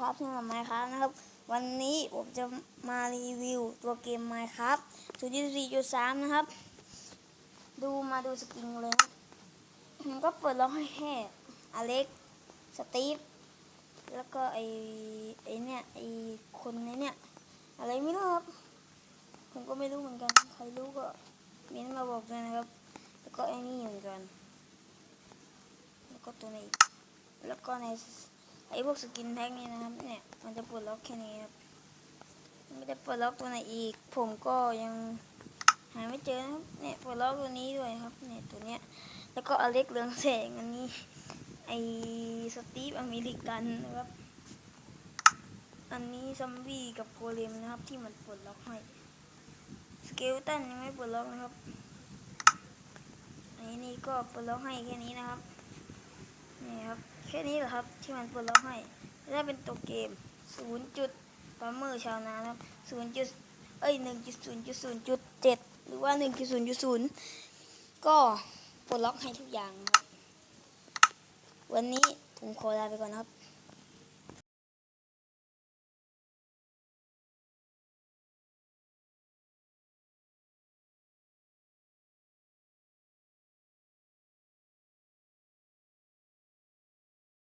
ครับที่มาไมค์ครับนะครับ วันนี้ผมจะมารีวิวตัวเกมไมค์ครับ0.4.3 นะครับ ดูมาดูสกินเลยครับผมก็เปิดล็อกให้แค่อเล็กสตีฟแล้วก็ไอไอเนี่ยไอคนนี้เนี่ย อะไรไม่รู้ครับ ผมก็ไม่รู้เหมือนกัน ใครรู้ก็เม้นมาบอกด้วยนะครับ แล้วก็ไอ้นี่เหมือนกัน แล้วก็ตัวนี้แล้วก็ใน ไอ้พวกสกินแพ็กนี่นะครับเนี่ยมันจะปลดล็อกแค่นี้ครับไม่ได้ปลดล็อกตัวไหนอีก ผมก็ยังหาไม่เจอนะครับเนี่ยปลดล็อกตัวนี้ด้วยครับเนี่ยตัวเนี้ยแล้วก็อเล็กเรืองแสงอันนี้ไอสตีฟอเมริกันนะครับอันนี้ซัมบี้กับโกเลมนะครับที่มันปลดล็อกให้สเกลตันยังไม่ปลดล็อกนะครับอันนี้ก็ปลดล็อกให้แค่นี้นะครับ นี่ครับ แค่นี้แหละครับที่มันปลดล็อกให้ได้เป็นตัวเกมศูนย์จุดปาเมอร์ชาวนาครับศูนย์จุดเอ้ยหนึ่งจุดศูนย์จุดศูนย์จุดเจ็ดหรือว่าหนึ่งจุดศูนย์จุดศูนย์ก็ปลดล็อกให้ทุกอย่างครับวันนี้ผมขอลาไปก่อนครับ